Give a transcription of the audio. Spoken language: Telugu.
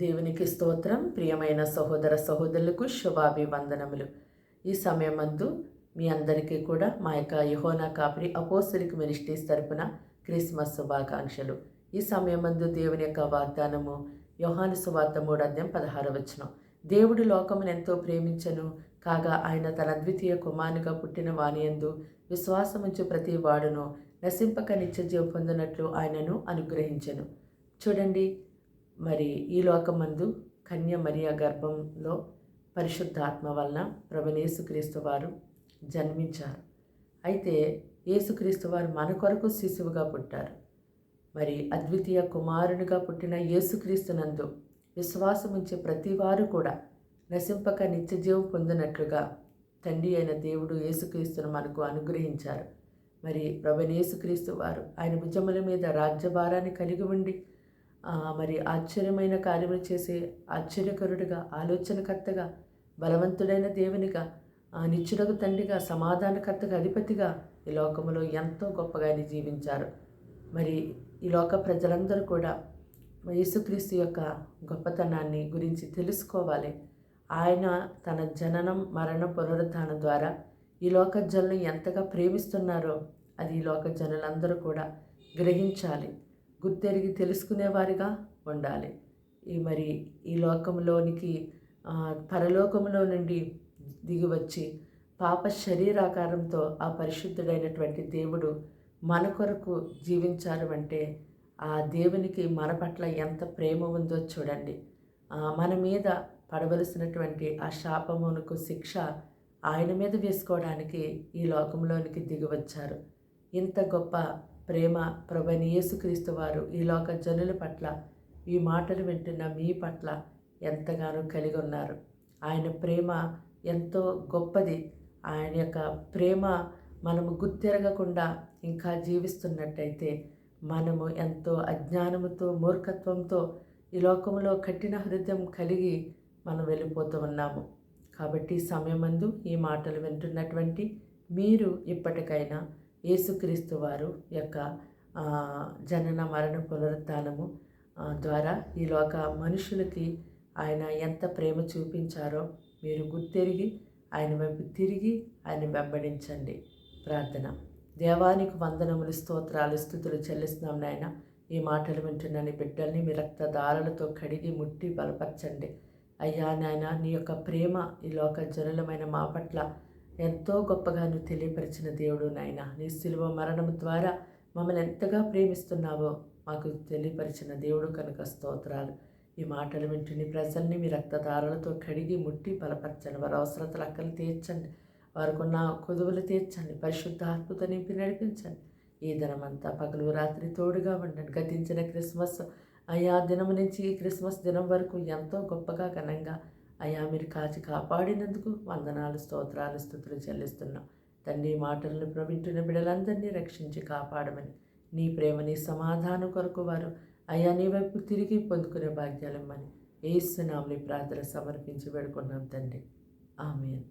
దేవునికి స్తోత్రం. ప్రియమైన సహోదర సహోదరులకు శుభాభివందనములు. ఈ సమయమందు మీ అందరికీ కూడా మా యొక్క యహోనా కాపరి అపోస్తలిక్ మినిస్ట్రీస్ తరపున క్రిస్మస్ శుభాకాంక్షలు. ఈ సమయమందు దేవుని యొక్క వాగ్దానము యోహాను సువార్త మూడు అధ్యాయం పదహార వచనం. దేవుడు లోకమును ఎంతో ప్రేమించను కాగా ఆయన తన అద్వితీయ కుమారునిగా పుట్టిన వాణియందు విశ్వాసముంచు ప్రతి వాడును నశింపక నిత్యజీవ పొందినట్లు ఆయనను అనుగ్రహించను. చూడండి మరి ఈ లోకమందు కన్య మరియా గర్భంలో పరిశుద్ధాత్మ వలన ప్రభునేసుక్రీస్తు వారు జన్మించారు. అయితే యేసుక్రీస్తు వారు మన కొరకు శిశువుగా పుట్టారు. మరి అద్వితీయ కుమారునిగా పుట్టిన యేసుక్రీస్తునందు విశ్వాసముంచే ప్రతి వారు కూడా నశింపక నిత్యజీవం పొందినట్లుగా తండ్రి అయిన దేవుడు యేసుక్రీస్తును మనకు అనుగ్రహించారు. మరి ప్రభునేసుక్రీస్తు వారు ఆయన భుజముల మీద రాజ్యభారాన్ని కలిగి ఉండి మరి ఆశ్చర్యమైన కార్యములు చేసే ఆశ్చర్యకరుడిగా ఆలోచనకర్తగా బలవంతుడైన దేవునిగా నిత్యుడకు తండ్రిగా సమాధానకర్తగా అధిపతిగా ఈ లోకంలో ఎంతో గొప్పగా ఆయన జీవించారు. మరి ఈ లోక ప్రజలందరూ కూడా యేసుక్రీస్తు యొక్క గొప్పతనాన్ని గురించి తెలుసుకోవాలి. ఆయన తన జననం మరణ పునరుద్ధానం ద్వారా ఈ లోక జనులు ఎంతగా ప్రేమిస్తున్నారో అది ఈ లోక జనులందరూ కూడా గ్రహించాలి. గుర్తెరిగి తెలుసుకునేవారిగా ఉండాలి. ఈ మరి ఈ లోకంలోనికి పరలోకంలో నుండి దిగివచ్చి పాప శరీరాకారంతో ఆ పరిశుద్ధుడైనటువంటి దేవుడు మన కొరకు జీవించారు అంటే ఆ దేవునికి మన పట్ల ఎంత ప్రేమ ఉందో చూడండి. మన మీద పడవలసినటువంటి ఆ శాపమునకు శిక్ష ఆయన మీద వేసుకోవడానికి ఈ లోకంలోనికి దిగివచ్చారు. ఇంత గొప్ప ప్రేమ ప్రభని యేసుక్రీస్తు వారు ఈ లోక జనుల పట్ల ఈ మాటలు వింటున్న మీ పట్ల ఎంతగానో కలిగి ఉన్నారు. ఆయన ప్రేమ ఎంతో గొప్పది. ఆయన యొక్క ప్రేమ మనము గుర్తెరగకుండా ఇంకా జీవిస్తున్నట్టయితే మనము ఎంతో అజ్ఞానముతో మూర్ఖత్వంతో ఈ లోకంలో కఠిన హృదయం కలిగి మనం వెళ్ళిపోతూ ఉన్నాము. కాబట్టి సమయమందు ఈ మాటలు వింటున్నటువంటి మీరు ఇప్పటికైనా యేసుక్రీస్తు వారు యొక్క జనన మరణ పునరుత్నము ద్వారా ఈ లోక మనుషులకి ఆయన ఎంత ప్రేమ చూపించారో మీరు గుర్తెరిగి ఆయన వైపు తిరిగి ఆయన వెంబడించండి. ప్రార్థన. దేవానికి వందనములు స్తోత్రాలు స్థుతులు చెల్లిస్తున్నాం నాయన. ఈ మాటలు వింటున్నాను బిడ్డల్ని మీ రక్తదారులతో కడిగి ముట్టి బలపరచండి. అయ్యా నాయన నీ యొక్క ప్రేమ ఈ లోక జనులమైన మా పట్ల ఎంతో గొప్పగా నువ్వు తెలియపరిచిన దేవుడు నాయన. నీ సిలువ మరణం ద్వారా మమ్మల్ని ఎంతగా ప్రేమిస్తున్నావో మాకు తెలియపరిచిన దేవుడు కనుక స్తోత్రాలు. ఈ మాటలు వింటుని ప్రజల్ని మీ రక్తదారులతో కడిగి ముట్టి బలపరచండి. వారి అవసరతలు అక్కలు తీర్చండి. వారికున్న కొదువులు తీర్చండి. పరిశుద్ధ ఆత్మతో నింపి నడిపించండి. ఈ దినమంతా పగలు రాత్రి తోడుగా ఉండండి. గతించిన క్రిస్మస్ అయ్యా దినం నుంచి క్రిస్మస్ దినం వరకు ఎంతో గొప్పగా ఘనంగా అయ్యా మీరు కాచి కాపాడినందుకు వందనాలు స్తోత్రాలు స్థుతులు చెల్లిస్తున్నాం. తండ్రి మాటలను ప్రవింటున్న బిడలందరినీ రక్షించి కాపాడమని. నీ ప్రేమని సమాధానం కొరకు వారు అయ్యా నీ వైపు తిరిగి పొందుకునే భాగ్యాలమ్మని ఏసునామని ప్రార్థన సమర్పించి పెడుకున్నాం తండ్రి. ఆమె